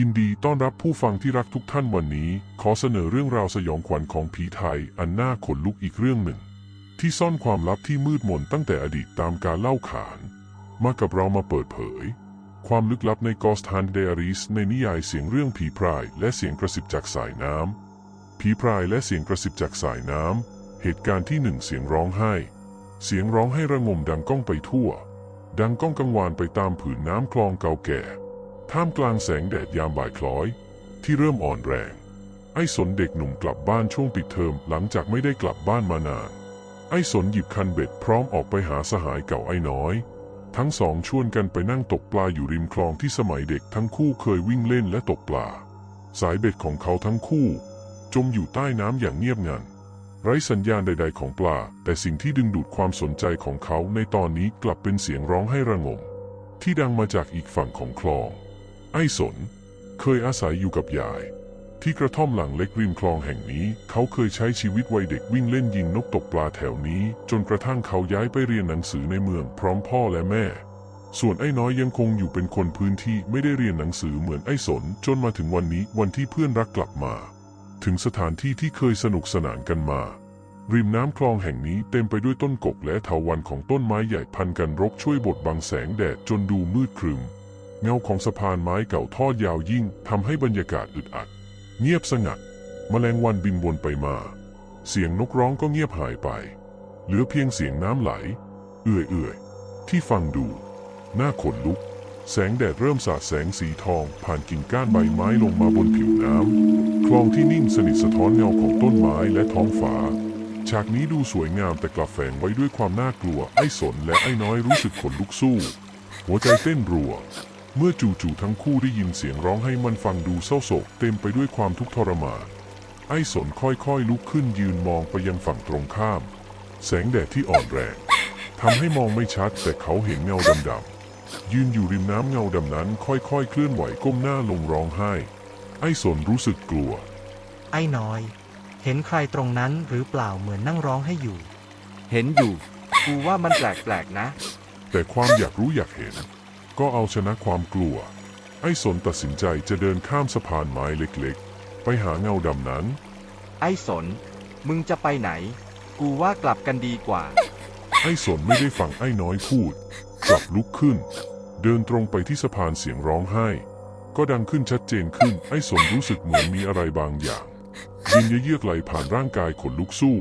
ยินดีต้อนรับผู้ฟังที่รักทุกท่านวันนี้ ขอเสนอเรื่องราวสยองขวัญของผีไทย อันน่าขนลุกอีกเรื่องหนึ่ง ที่ซ่อนความลับที่มืดมนตั้งแต่อดีตตามการเล่าขาน มากับเรามาเปิดเผย ความลึกลับในกอสทันเดอริสในนิยายเสียงเรื่องผีพรายและเสียงกระสิบจากสายน้ำผีพรายและเสียงกระสิบจากสายน้ำเหตุการณ์ที่หนึ่งเสียงร้องไห้ เสียงร้องให้ระงมดังก้องไปทั่ว ดังก้องกังวานไปตามผืนน้ำคลองเก่าแก่ ท่ามกลางแสงแดดยามบ่ายคล้อย ที่เริ่มอ่อนแรง ไอ้สนเด็กหนุ่มกลับบ้านช่วงปิดเทอมหลังจากไม่ได้กลับบ้านมานาน ไอ้สนหยิบคันเบ็ดพร้อมออกไปหาสหายเก่าไอ้น้อย ทั้งสองชวนกันไปนั่งตกปลาอยู่ริมคลองที่สมัยเด็กทั้งคู่เคยวิ่งเล่นและตกปลา สายเบ็ดของเขาทั้งคู่ จมอยู่ใต้น้ำอย่างเงียบงันไร้สัญญาณใด ๆ ของปลา แต่สิ่งที่ดึงดูดความสนใจของเขาในตอนนี้กลับเป็นเสียงร้องให้ระงม ที่ดังมาจากอีกฝั่งของคลอง ไอ้สน เคยอาศัยอยู่กับยาย ที่กระท่อมหลังเล็กริมคลองแห่งนี้ เขาเคยใช้ชีวิตวัยเด็กวิ่งเล่นยิงนกตกปลาแถวนี้ จนกระทั่งเขาย้ายไปเรียนหนังสือในเมืองพร้อมพ่อและแม่ ส่วนไอ้น้อยยังคงอยู่เป็นคนพื้นที่ไม่ได้เรียนหนังสือเหมือนไอ้สน จนมาถึงวันนี้วันที่เพื่อนรักกลับมา ถึงสถานที่ที่เคยสนุกสนานกันมาริมน้ำคลองแห่งนี้เต็มไปด้วยต้นกกและเถาวัลย์ของต้นไม้ใหญ่พันกันรกช่วยบดบังแสงแดดจนดูมืดครึม เงาของสะพานไม้เก่าทอดยาวยิ่งทำให้บรรยากาศอึดอัด เงียบสงัดแมลงวันบินวนไปมา เสียงนกร้องก็เงียบหายไป เหลือเพียงเสียงน้ำไหล เอื่อยๆที่ฟังดูน่าขนลุก แสงแดดเริ่มสาดแสงสีทอง ผ่านกิ่งก้านใบไม้ลงมาบนผิวน้ำคลองที่นิ่งสนิทสะท้อนเงาของต้นไม้และท้องฟ้าฉากนี้ดูสวยงามแต่กลับแฝงไว้ด้วยความน่ากลัว ไอ้สนและไอ้น้อยรู้สึกขนลุกสู้ หัวใจเต้นรัว เมื่อจู่ๆทั้งคู่ได้ยินเสียงร้องให้มันฟังดูเศร้าโศกเต็มไปด้วยความทุกข์ทรมาน ไอ้สนค่อยๆลุกขึ้นยืนมองไปยังฝั่งตรงข้าม แสงแดดที่อ่อนแรงทำให้มองไม่ชัดแต่เขาเห็นเงาดำๆยืนอยู่ริมน้ำเงาดำนั้นค่อยๆเคลื่อนไหวก้มหน้าลงร้องไห้ ไอ้สนรู้สึกกลัว ไอ้น้อย เห็นใครตรงนั้นหรือเปล่าเหมือนนั่งร้องให้อยู่ เห็นอยู่ กูว่ามันแปลกๆนะ แต่ความอยากรู้อยากเห็น ก็เอาชนะความกลัว ไอ้สนตัดสินใจจะเดินข้ามสะพานไม้เล็กๆ ไปหาเงาดำนั้น ไอ้สน มึงจะไปไหน กูว่ากลับกันดีกว่า ไอ้สนไม่ได้ฟังไอ้น้อยพูด กลับลุกขึ้น เดินตรงไปที่สะพานเสียงร้องไห้ ก็ดังขึ้นชัดเจนขึ้น ไอ้สนรู้สึกเหมือนมีอะไรบางอย่างยินเยือกไหลผ่านร่างกายขนลุกสู้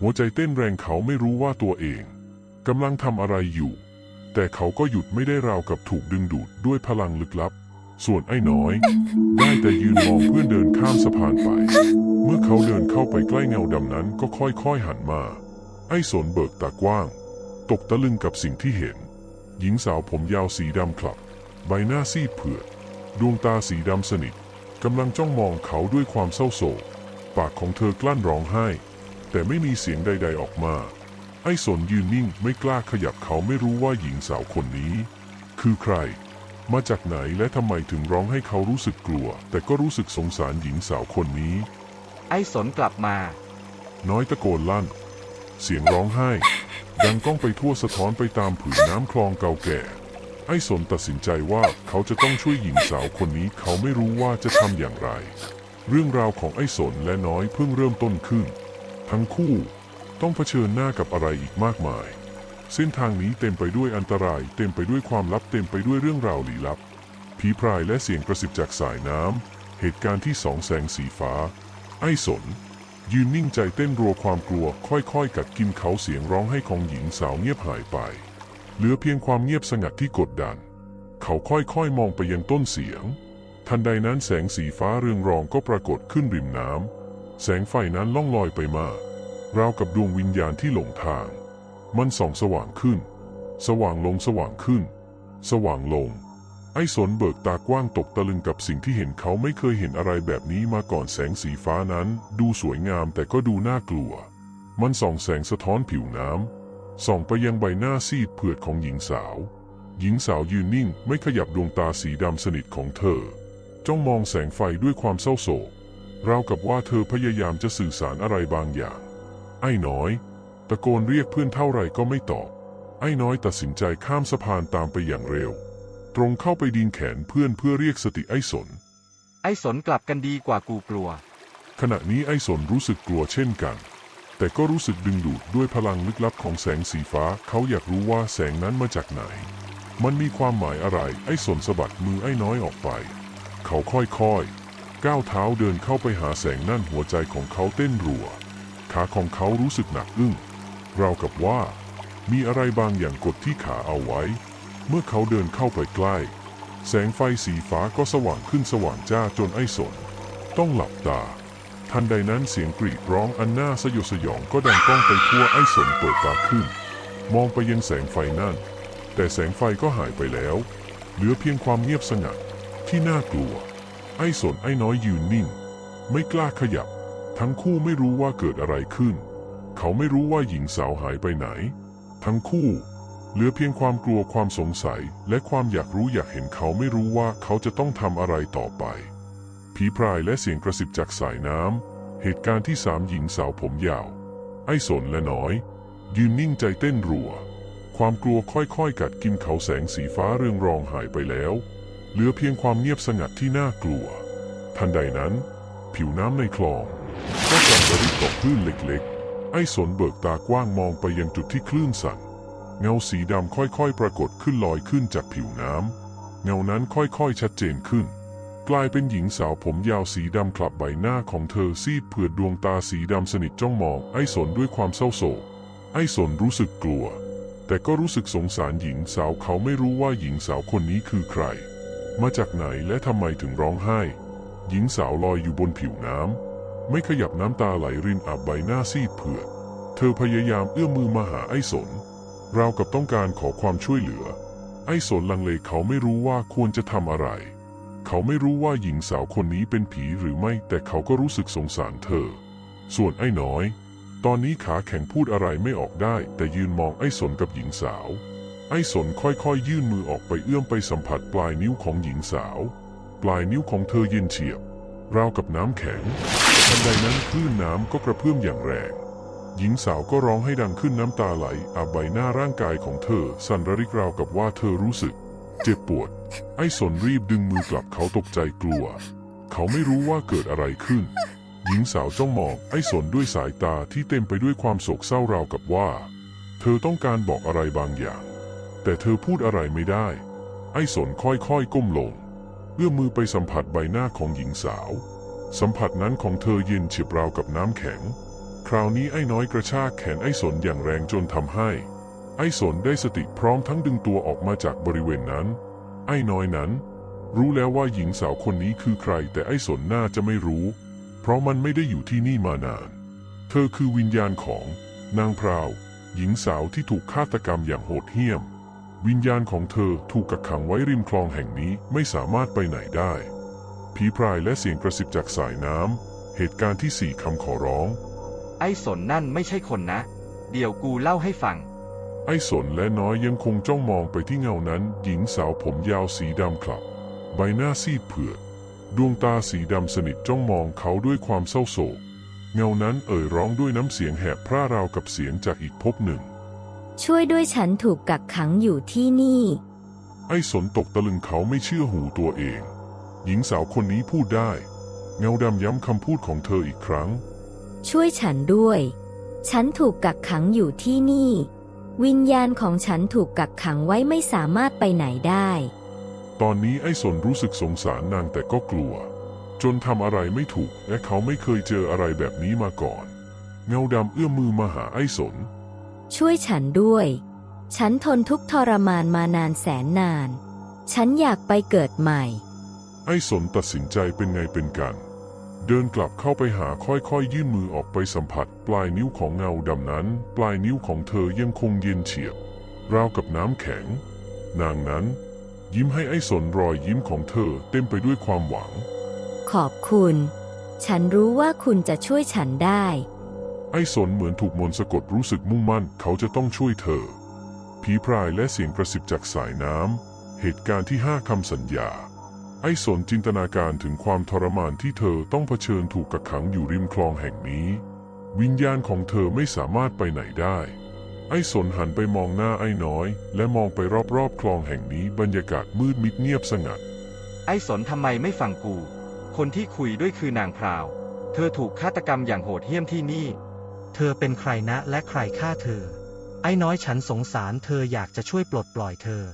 หัวใจเต้นแรงเขาไม่รู้ว่าตัวเองกำลังทำอะไรอยู่ แต่เขาก็หยุดไม่ได้ราวกับถูกดึงดูดด้วยพลังลึกลับ ส่วนไอ้น้อย ได้แต่ยืนมองเพื่อนเดินข้ามสะพานไป เมื่อเขาเดินเข้าไปใกล้เงาดำนั้นก็ค่อยๆหันมา ไอ้สนเบิกตากว้าง ตกตะลึงกับสิ่งที่เห็น หญิงสาวผมยาวสีดำคลับ ใบหน้าซีดเผือด ดวงตาสีดำสนิทกำลังจ้องมองเขาด้วยความเศร้าโศก ปากของเธอกลั้นร้องไห้ แต่ไม่มีเสียงใด ๆออกมา ไอ้สนยืนนิ่งไม่กล้าขยับเขาไม่รู้ว่าหญิงสาวคนนี้ คือใคร มาจากไหนและทำไมถึงร้องให้เขารู้สึกกลัว แต่ก็รู้สึกสงสารหญิงสาวคนนี้ ไอ้สนกลับมา น้อยตะโกนลั่น เสียงร้องไห้ ดังก้องไปทั่วสะท้อนไปตามผืนน้ำคลองเก่าแก่ ไอ้สนตัดสินใจว่าเขาจะต้องช่วยหญิงสาวคนนี้ เขาไม่รู้ว่าจะทำอย่างไร เรื่องราวของไอ้สนและน้อยเพิ่งเริ่มต้นขึ้น ทั้งคู่ ต้องเผชิญหน้ากับอะไรอีกมากมาย เส้นทางนี้เต็มไปด้วยอันตราย เต็มไปด้วยความลับเต็มไปด้วยเรื่องราวลี้ลับ ผีพรายและเสียงกระสิบจากสายน้ำ เหตุการณ์ที่สองแสงสีฟ้า ไอ้สน ยืนนิ่งใจเต้นรัวความกลัว ค่อยๆ กัดกินเขาเสียงร้องให้ของหญิงสาวเงียบหายไป เหลือเพียงความเงียบสงัดที่กดดัน เขาค่อยๆ มองไปยังต้นเสียง ทันใดนั้นแสงสีฟ้าเรืองรองก็ปรากฏขึ้นริมน้ำแสงไฟนั้นล่องลอยไปมา ราวกับดวงวิญญาณที่หลงทาง มันส่องสว่างขึ้น สว่างลงสว่างขึ้น สว่างลง ไอ้สนเบิกตากว้างตกตะลึงกับสิ่งที่เห็นเขาไม่เคยเห็นอะไรแบบนี้มาก่อนแสงสีฟ้านั้น ดูสวยงามแต่ก็ดูน่ากลัว มันส่องแสงสะท้อนผิวน้ำส่องไปยังใบหน้าซีดเผือดของหญิงสาว หญิงสาวยืนนิ่งไม่ขยับดวงตาสีดำสนิทของเธอ จ้องมองแสงไฟด้วยความเศร้าโศกราวกับว่าเธอพยายามจะสื่อสารอะไรบางอย่าง ไอ้น้อย ตะโกนเรียกเพื่อนเท่าไหร่ก็ไม่ตอบ ไอ้น้อยตัดสินใจข้ามสะพานตามไปอย่างเร็ว ตรงเข้าไปดินแขนเพื่อนเพื่อเรียกสติไอ้สน ไอ้สนกลับกันดีกว่ากูกลัว ขณะนี้ไอ้สนรู้สึกกลัวเช่นกัน แต่ก็รู้สึกดึงดูดด้วยพลังลึกลับของแสงสีฟ้า เขาอยากรู้ว่าแสงนั้นมาจากไหน มันมีความหมายอะไร ไอ้สนสะบัดมือไอ้น้อยออกไป เขาค่อยๆก้าวเท้าเดินเข้าไปหาแสงนั่นหัวใจของเขาเต้นรัว ขาของเขารู้สึกหนักอึ้งราวกับว่า มีอะไรบางอย่างกดที่ขาเอาไว้ เมื่อเขาเดินเข้าไปใกล้ แสงไฟสีฟ้าก็สว่างขึ้นสว่างจ้าจนไอ้สน ต้องหลับตา ทันใดนั้นเสียงกรีดร้องอันน่าสยดสยองก็ดังก้องไปทั่วไอ้สนเปิดตาขึ้น มองไปยังแสงไฟนั่น แต่แสงไฟก็หายไปแล้ว เหลือเพียงความเงียบสงัดที่น่ากลัว ไอ้สนไอ้น้อยยืนนิ่ง ไม่กล้าขยับ ทั้งคู่ไม่รู้ว่าเกิดอะไรขึ้น เขาไม่รู้ว่าหญิงสาวหายไปไหน ทั้งคู่ เหลือเพียงความกลัวความสงสัย และความอยากรู้อยากเห็นเขาไม่รู้ว่าเขาจะต้องทำอะไรต่อไป ผีพรายและเสียงกระซิบจากสายน้ำ เหตุการณ์ที่สามหญิงสาวผมยาว ไอ้สนและน้อย ยืนนิ่งใจเต้นรัว ความกลัวค่อยๆ กัดกินเขาแสงสีฟ้าเรืองรองหายไปแล้ว เหลือเพียงความเงียบสงัดที่น่ากลัว ทันใดนั้น ผิวน้ำในคลอง ก็สั่นระริกต่อคลื่นเล็กๆ ไอ้สนเบิกตากว้างมองไปยังจุดที่คลื่นสั่น เงาสีดำค่อยๆ ปรากฏขึ้นลอยขึ้นจากผิวน้ำ เงานั้นค่อยๆ ชัดเจนขึ้น กลายเป็นหญิงสาวผมยาวสีดำคลับใบหน้าของเธอซีดเผือดดวงตาสีดำสนิทจ้องมอง ไอ้สนด้วยความเศร้าโศก ไอ้สนรู้สึกกลัว แต่ก็รู้สึกสงสารหญิงสาวเขาไม่รู้ว่าหญิงสาวคนนี้คือใคร มาจากไหนและทำไมถึงร้องไห้ หญิงสาวลอยอยู่บนผิวน้ำ ไม่ขยับน้ำตาไหลรินอาบใบหน้าซีดเผือด เธอพยายามเอื้อมมือมาหาไอ้สน ราวกับต้องการขอความช่วยเหลือ ไอ้สนลังเลเขาไม่รู้ว่าควรจะทำอะไร เขาไม่รู้ว่าหญิงสาวคนนี้เป็นผีหรือไม่ แต่เขาก็รู้สึกสงสารเธอ ส่วนไอ้น้อย ตอนนี้ขาแข็งพูดอะไรไม่ออกได้ แต่ยืนมองไอ้สนกับหญิงสาว ไอ้สนค่อยๆ ยื่นมือออกไปเอื้อมไปสัมผัสปลายนิ้วของหญิงสาว ปลายนิ้วของเธอเย็นเฉียบ ราวกับน้ำแข็ง ทันใดนั้นคลื่นน้ำก็กระเพื่อมอย่างแรง หญิงสาวก็ร้องให้ดังขึ้นน้ำตาไหล อาบใบหน้าร่างกายของเธอ สั่นระริกราวกับว่าเธอรู้สึก เจ็บปวด ไอ้สนรีบดึงมือกลับเขาตกใจกลัว เขาไม่รู้ว่าเกิดอะไรขึ้น หญิงสาวจ้องมองไอ้สนด้วยสายตาที่เต็มไปด้วยความโศกเศร้าราวกับว่า เธอต้องการบอกอะไรบางอย่าง แต่เธอพูดอะไรไม่ได้ ไอ้สนค่อยๆก้มลงเอื้อมมือไปสัมผัสใบหน้าของหญิงสาว สัมผัสนั้นของเธอเย็นเฉียบราวกับน้ำแข็ง คราวนี้ไอ้น้อยกระชากแขนไอ้สนอย่างแรงจนทำให้ ไอ้สนได้สติพร้อมทั้งดึงตัวออกมาจากบริเวณนั้น ไอ้น้อยนั้น รู้แล้วว่าหญิงสาวคนนี้คือใคร แต่ไอ้สนน่าจะไม่รู้ เพราะมันไม่ได้อยู่ที่นี่มานาน เธอคือวิญญาณของนางพราวหญิงสาวที่ถูกฆาตกรรมอย่างโหดเหี้ยม วิญญาณของเธอถูกกักขังไว้ริมคลองแห่งนี้ไม่สามารถไปไหนได้ ผีพรายและเสียงกระซิบจากสายน้ำ เหตุการณ์ที่สี่คำขอร้อง ไอ้สนนั่นไม่ใช่คนนะ เดี๋ยวกูเล่าให้ฟัง ไอ้สนและน้อยยังคงจ้องมองไปที่เงานั้น หญิงสาวผมยาวสีดำคลับ ใบหน้าซีดเผือด ดวงตาสีดำสนิทจ้องมองเขาด้วยความเศร้าโศก เงานั้นเอ่ยร้องด้วยน้ำเสียงแหบพร่าราวกับเสียงจากอีกภพหนึ่ง ช่วยด้วยฉันถูกกักขังอยู่ที่นี่ ไอ้สนตกตะลึงเขาไม่เชื่อหูตัวเอง หญิงสาวคนนี้พูดได้ เงาดำย้ำคำพูดของเธออีกครั้ง ช่วยฉันด้วย ฉันถูกกักขังอยู่ที่นี่ วิญญาณของฉันถูกกักขังไว้ไม่สามารถไปไหนได้ ตอนนี้ไอ้สนรู้สึกสงสารนางแต่ก็กลัว จนทำอะไรไม่ถูกและเขาไม่เคยเจออะไรแบบนี้มาก่อน เงาดำเอื้อมมือมาหาไอ้สน ช่วยฉันด้วย ฉันทนทุกข์ทรมานมานานแสนนาน ฉันอยากไปเกิดใหม่ ไอ้สนตัดสินใจเป็นไงเป็นกัน เดินกลับเข้าไปหาค่อยๆ ยื่นมือออกไปสัมผัส ปลายนิ้วของเงาดำนั้น ปลายนิ้วของเธอยังคงเย็นเฉียบ ราวกับน้ำแข็ง นางนั้น ยิ้มให้ไอ้สนรอยยิ้มของเธอเต็มไปด้วยความหวัง ขอบคุณ ฉันรู้ว่าคุณจะช่วยฉันได้ ไอ้สนเหมือนถูกมนต์สะกดรู้สึกมุ่งมั่น เขาจะต้องช่วยเธอผีพรายและเสียงกระซิบจากสายน้ำเหตุการณ์ที่ห้าคำสัญญา ไอ้สนจินตนาการถึงความทรมานที่เธอต้องเผชิญถูกกักขังอยู่ริมคลองแห่งนี้ วิญญาณของเธอไม่สามารถไปไหนได้ ไอ้สนหันไปมองหน้าไอ้น้อย และมองไปรอบๆคลองแห่งนี้บรรยากาศมืดมิดเงียบสงัด ไอ้สนทำไมไม่ฟังกู คนที่คุยด้วยคือนางพราว เธอถูกฆาตกรรมอย่างโหดเหี้ยมที่นี่ เธอเป็นใครนะและใครฆ่าเธอ ไอ้น้อยฉันสงสารเธออยากจะช่วยปลดปล่อยเธอ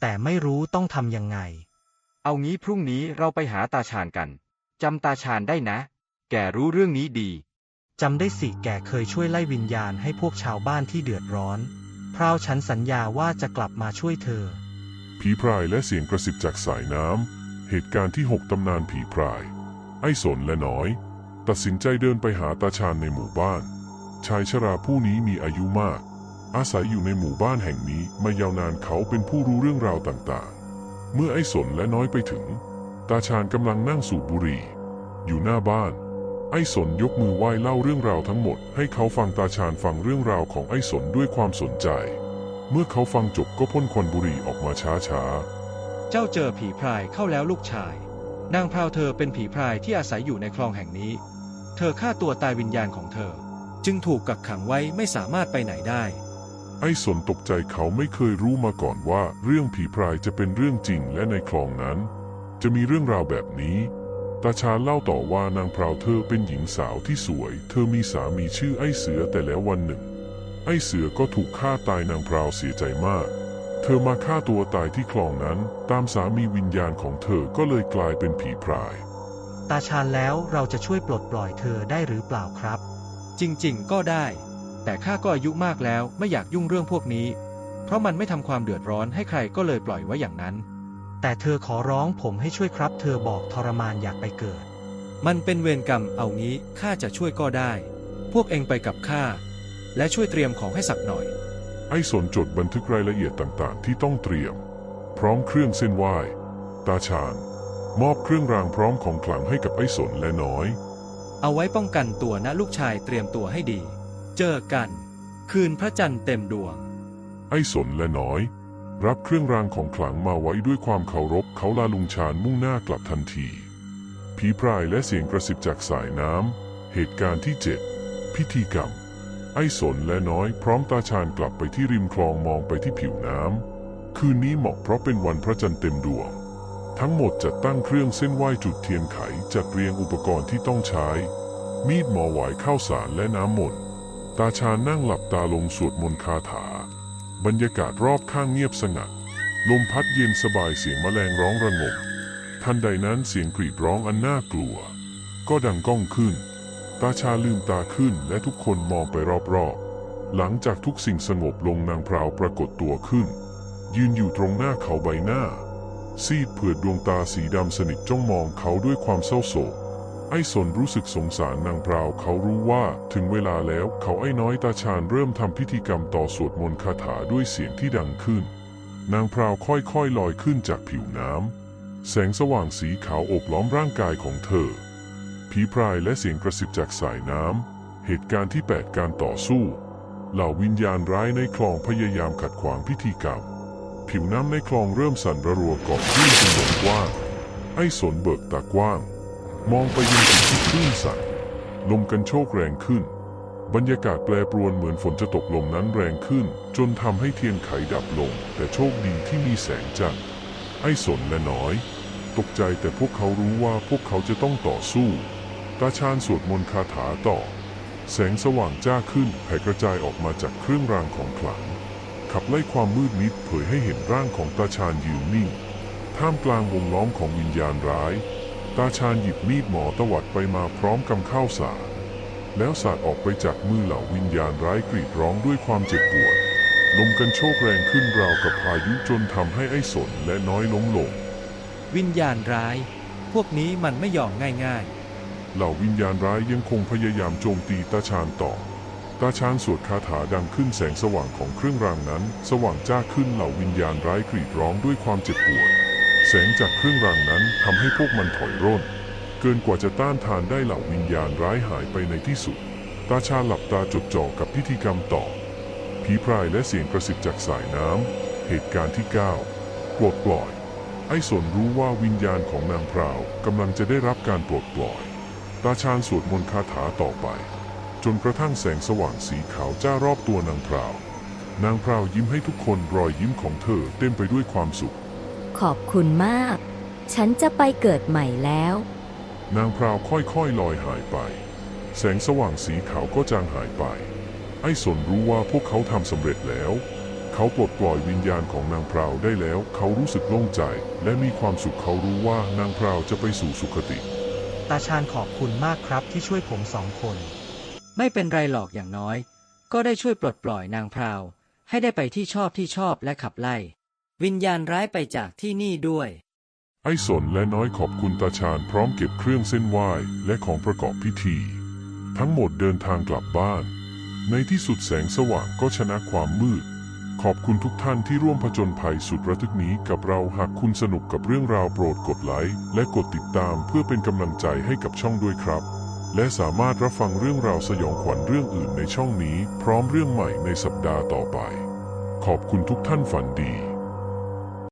แต่ไม่รู้ต้องทำยังไง เอางี้พรุ่งนี้เราไปหาตาชาญกัน จำตาชาญได้นะ แกรู้เรื่องนี้ดี จำได้สิแกเคยช่วยไล่วิญญาณให้พวกชาวบ้านที่เดือดร้อน พราวฉันสัญญาว่าจะกลับมาช่วยเธอ ผีพรายและเสียงกระซิบจากสายน้ำ เหตุการณ์ที่หกตำนานผีพราย ไอ้สนและน้อย ตัดสินใจเดินไปหาตาชาญในหมู่บ้าน ชายชราผู้นี้มีอายุมาก อาศัยอยู่ในหมู่บ้านแห่งนี้มายาวนานเขาเป็นผู้รู้เรื่องราวต่างๆ เมื่อไอ้สนและน้อยไปถึง ตาชาญกำลังนั่งสูบบุหรี่ อยู่หน้าบ้าน ไอ้สนยกมือไหว้เล่าเรื่องราวทั้งหมด ให้เขาฟังตาชาญฟังเรื่องราวของไอ้สนด้วยความสนใจ เมื่อเขาฟังจบก็พ่นควันบุหรี่ออกมาช้าๆ เจ้าเจอผีพรายเข้าแล้วลูกชาย นางพราวเธอเป็นผีพรายที่อาศัยอยู่ในคลองแห่งนี้ เธอฆ่าตัวตายวิญญาณของเธอ จึงถูกกักขังไว้ไม่สามารถไปไหนได้ ไอ้สนตกใจเขาไม่เคยรู้มาก่อนว่าเรื่องผีพรายจะเป็นเรื่องจริงและในคลองนั้น จะมีเรื่องราวแบบนี้ ตาชาญเล่าต่อว่านางพราวเธอเป็นหญิงสาวที่สวย เธอมีสามีชื่อไอ้เสือแต่แล้ววันหนึ่ง ไอ้เสือก็ถูกฆ่าตายนางพราวเสียใจมาก เธอมาฆ่าตัวตายที่คลองนั้น ตามสามีวิญญาณของเธอก็เลยกลายเป็นผีพราย ตาชาญแล้วเราจะช่วยปลดปล่อยเธอได้หรือเปล่าครับ จริงๆ ก็ได้ แต่ข้าก็อายุมากแล้วไม่อยากยุ่งเรื่องพวกนี้ เพราะมันไม่ทำความเดือดร้อนให้ใครก็เลยปล่อยไว้อย่างนั้น แต่เธอขอร้องผมให้ช่วยครับ เธอบอกทรมานอยากไปเกิด มันเป็นเวรกรรมเอางี้ข้าจะช่วยก็ได้ พวกเองไปกับข้าและช่วยเตรียมของให้สักหน่อย ไอ้สนจดบันทึกรายละเอียดต่างๆ ที่ต้องเตรียม พร้อมเครื่องเส้นไหว้ ตาชาญมอบเครื่องรางพร้อมของขลังให้กับไอ้สนและน้อย เอาไว้ป้องกันตัวนะลูกชายเตรียมตัวให้ดี เจอกัน คืนพระจันทร์เต็มดวง ไอ้สนและน้อย รับเครื่องรางของขลังมาไว้ด้วยความเคารพเขาลาลุงชาญมุ่งหน้ากลับทันที ผีพรายและเสียงกระซิบจากสายน้ำ เหตุการณ์ที่เจ็ดพิธีกรรม ไอ้สนและน้อยพร้อมตาชาญกลับไปที่ริมคลองมองไปที่ผิวน้ำ คืนนี้เหมาะเพราะเป็นวันพระจันทร์เต็มดวงทั้งหมดจัดตั้งเครื่องเส้นไหว้จุดเทียนไขจัดเรียงอุปกรณ์ที่ต้องใช้ มีดหมอหวายข้าวสารและน้ำมนต์ ตาชาญนั่งหลับตาลงสวดมนต์คาถา บรรยากาศรอบข้างเงียบสงัด ลมพัดเย็นสบายเสียงแมลงร้องระงม ทันใดนั้นเสียงกรีดร้องอันน่ากลัว ก็ดังก้องขึ้น ตาชาลืมตาขึ้นและทุกคนมองไปรอบๆ หลังจากทุกสิ่งสงบลงนางพราวปรากฏตัวขึ้น ยืนอยู่ตรงหน้าเขาใบหน้า ซีดเผือดดวงตาสีดำสนิทจ้องมองเขาด้วยความเศร้าโศก ไอ้สนรู้สึกสงสารนางพราวเขารู้ว่าถึงเวลาแล้วเขาไอ้น้อยตาชาญเริ่มทำพิธีกรรมต่อสวดมนต์คาถาด้วยเสียงที่ดังขึ้น นางพราวค่อยๆลอยขึ้นจากผิวน้ำแสงสว่างสีขาวอบล้อมร่างกายของเธอ ผีพรายและเสียงกระซิบจากสายน้ำเหตุการณ์ที่ 8 การต่อสู้ เหล่าวิญญาณร้ายในคลองพยายามขัดขวางพิธีกรรม ผิวน้ำในคลองเริ่มสั่นระรัวก่อนที่จะวงกว้างไอ้สนเบิกตากว้าง มองไปยังจุดที่คลื่นสั่นลมกันโชกแรงขึ้น บรรยากาศแปรปรวนเหมือนฝนจะตกลมนั้นแรงขึ้น จนทำให้เทียนไขดับลง แต่โชคดีที่มีแสงจันทร์ไอ้สนและน้อย ตกใจแต่พวกเขารู้ว่าพวกเขาจะต้องต่อสู้ตาชาญสวดมนต์คาถาต่อ แสงสว่างจ้าขึ้นแผ่กระจายออกมาจากเครื่องรางของขลัง ขับไล่ความมืดมิดเผยให้เห็นร่างของตาชาญยืนนิ่ง ท่ามกลางวงล้อมของวิญญาณร้าย ตาชาญหยิบมีดหมอตวัดไปมาพร้อมกำข้าวสารแล้วสาดออกไปจากมือเหล่าวิญญาณร้ายกรีดร้องด้วยความเจ็บปวด ลมกันโชกแรงขึ้นราวกับพายุจนทำให้ไอ้สนและน้อยล้มลง วิญญาณร้าย พวกนี้มันไม่ยอมง่ายเหล่าวิญญาณร้ายยังคงพยายามโจมตีตาชาญต่อ ตาชาญสวดคาถาดังขึ้นแสงสว่างของเครื่องรางนั้น สว่างจ้าขึ้นเหล่าวิญญาณร้ายกรีดร้องด้วยความเจ็บปวด แสงจากเครื่องรางนั้นทำให้พวกมันถอยร่น เกินกว่าจะต้านทานได้เหล่าวิญญาณร้ายหายไปในที่สุด ตาชาหลับตาจดจ่อกับพิธีกรรมต่อ ผีพรายและเสียงกระซิบจากสายน้ำ เหตุการณ์ที่ 9 ปลดปล่อย ไอ้สนรู้ว่าวิญญาณของนางพราวกำลังจะได้รับการปลดปล่อย ตาชาญสวดมนต์คาถาต่อไป จนกระทั่งแสงสว่างสีขาวจ้ารอบตัวนางพราวนางพราวยิ้มให้ทุกคนรอยยิ้มของเธอเต็มไปด้วยความสุข ขอบคุณมาก ฉันจะไปเกิดใหม่แล้ว นางพราวค่อยๆลอยหายไป แสงสว่างสีขาวก็จางหายไป ไอ้สนรู้ว่าพวกเขาทำสำเร็จแล้ว เขาปลดปล่อยวิญญาณของนางพราวได้แล้ว เขารู้สึกโล่งใจ และมีความสุขเขารู้ว่านางพราวจะไปสู่สุคติ ตาชาญขอบคุณมากครับที่ช่วยผมสองคน ไม่เป็นไรหรอกอย่างน้อย ก็ได้ช่วยปลดปล่อยนางพราว ให้ได้ไปที่ชอบที่ชอบและขับไล่ วิญญาณร้ายไปจากที่นี่ด้วย ไอ้สนและน้อยขอบคุณตาชาญพร้อมเก็บเครื่องเส้นไหว้และของประกอบพิธี ทั้งหมดเดินทางกลับบ้าน ในที่สุดแสงสว่างก็ชนะความมืด ขอบคุณทุกท่านที่ร่วมผจญภัยสุดระทึกนี้กับเราหากคุณสนุกกับเรื่องราวโปรดกดไลค์และกดติดตามเพื่อเป็นกำลังใจให้กับช่องด้วยครับ และสามารถรับฟังเรื่องราวสยองขวัญเรื่องอื่นในช่องนี้ พร้อมเรื่องใหม่ในสัปดาห์ต่อไป ขอบคุณทุกท่านฝันดี